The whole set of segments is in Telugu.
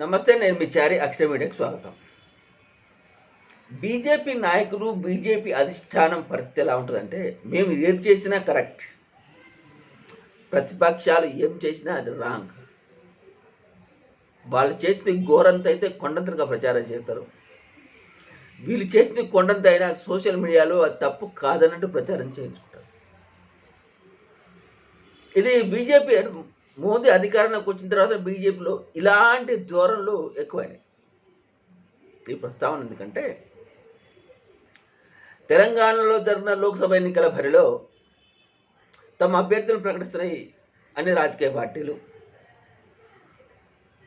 నమస్తే నేను మీ చారి అక్షర మీడియాకి స్వాగతం. బీజేపీ నాయకులు బీజేపీ అధిష్టానం పరిస్థితి ఎలా ఉంటుందంటే మేము ఏది చేసినా కరెక్ట్. ప్రతిపక్షాలు ఏం చేసినా అది రాంగ్. వాళ్ళు చేసిన ఘోరంత అయితే కొండంతగా ప్రచారం చేస్తారు. వీళ్ళు చేసిన కొండంత అయినా సోషల్ మీడియాలో అది తప్పు కాదన్నట్టు ప్రచారం చేయించుకుంటారు. ఇది బీజేపీ మోదీ అధికారంలోకి వచ్చిన తర్వాత బీజేపీలో ఇలాంటి ధోరణులు ఎక్కువైనాయి. ఈ ప్రస్తావన ఎందుకంటే తెలంగాణలో జరిగిన లోక్సభ ఎన్నికల బరిలో తమ అభ్యర్థులను ప్రకటిస్తున్నాయి అన్ని రాజకీయ పార్టీలు.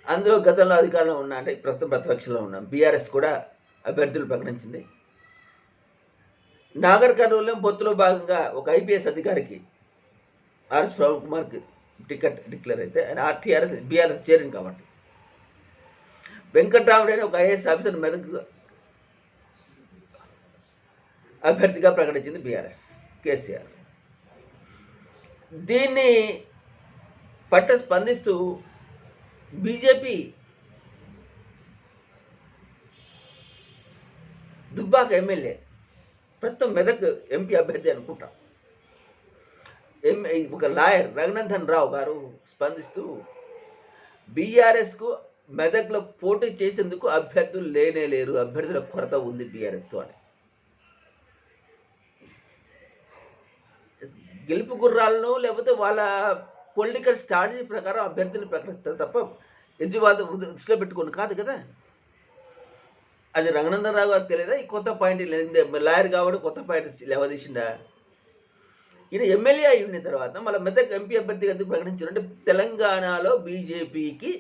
అందులో గతంలో అధికారంలో ఉన్న అంటే ప్రస్తుతం ప్రతిపక్షంలో ఉన్న. బీఆర్ఎస్ కూడా అభ్యర్థులు ప్రకటించింది. నాగర్ కర్నూలు పొత్తులో భాగంగా ఒక ఐపీఎస్ అధికారికి ఆర్ఎస్ ప్రవీణ్ కుమార్కి టికెట్ డిక్లేర్ అయితే ఆయన ఆర్టీఆర్ఎస్ బీఆర్ఎస్ చేరింది కాబట్టి. వెంకట్రాముడు అనే ఒక ఐఏఎస్ ఆఫీసర్ మెదక్ అభ్యర్థిగా ప్రకటించింది బీఆర్ఎస్ కేసీఆర్. దీన్ని పట్ట స్పందిస్తూ బీజేపీ దుబ్బాక ఎమ్మెల్యే ప్రస్తుతం మెదక్ ఎంపీ అభ్యర్థి అనుకుంటా. ఎం ఒక లాయర్ రఘునందన్ రావు గారు స్పందిస్తూ బీఆర్ఎస్కు మెదక్లో పోటీ చేసేందుకు అభ్యర్థులు లేనే లేరు అభ్యర్థుల కొరత ఉంది బీఆర్ఎస్తో అని. గెలుపు గుర్రాలను లేకపోతే వాళ్ళ పొలిటికల్ స్ట్రాటజీ ప్రకారం అభ్యర్థిని ప్రకటిస్తారు తప్ప ఎదువాద దృష్టిలో పెట్టుకోండి. కాదు కదా? అది రంగనందన్ రావు గారికి తెలియదా ఈ కొత్త పాయింట్ లాయర్ కాబట్టి కొత్త పాయింట్ లేవదీసిండా ఈయన ఎమ్మెల్యే అయి ఉన్న తర్వాత మళ్ళీ మెదక్ ఎంపీ అభ్యర్థిగా ఎందుకు ప్రకటించారు? అంటే తెలంగాణలో బీజేపీకి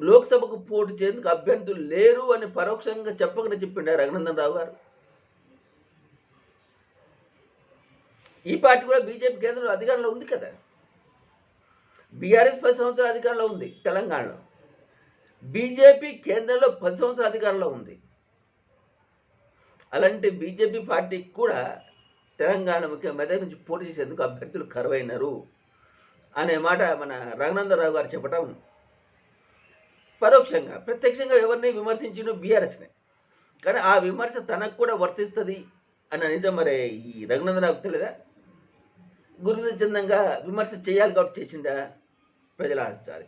లోక్సభకు పోటీ చేయందుకు అభ్యర్థులు లేరు అని పరోక్షంగా చెప్పకనే చెప్పిండారు రఘునందన్ రావు గారు. ఈ పార్టీ కూడా బీజేపీ కేంద్రంలో అధికారంలో ఉంది కదా. బీఆర్ఎస్ పది సంవత్సరాల అధికారంలో ఉంది తెలంగాణలో. బీజేపీ కేంద్రంలో పది సంవత్సరాల అధికారంలో ఉంది. అలాంటి బీజేపీ పార్టీకి కూడా తెలంగాణ ముఖ్య మెదక్ నుంచి పోటీ చేసేందుకు అభ్యర్థులు కరువైనారు అనే మాట మన రఘునందరావు గారు చెప్పటం పరోక్షంగా. ప్రత్యక్షంగా ఎవరిని విమర్శించిన బీఆర్ఎస్ని. కానీ ఆ విమర్శ తనకు కూడా వర్తిస్తుంది అన్న నిజం మరి ఈ రఘునందరావు తెలియదా గురుచందంగా విమర్శ చేయాలి కాబట్టి చేసిండా ప్రజలు ఆలోచించాలి